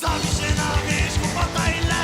Zawsze na wierzchu, pataj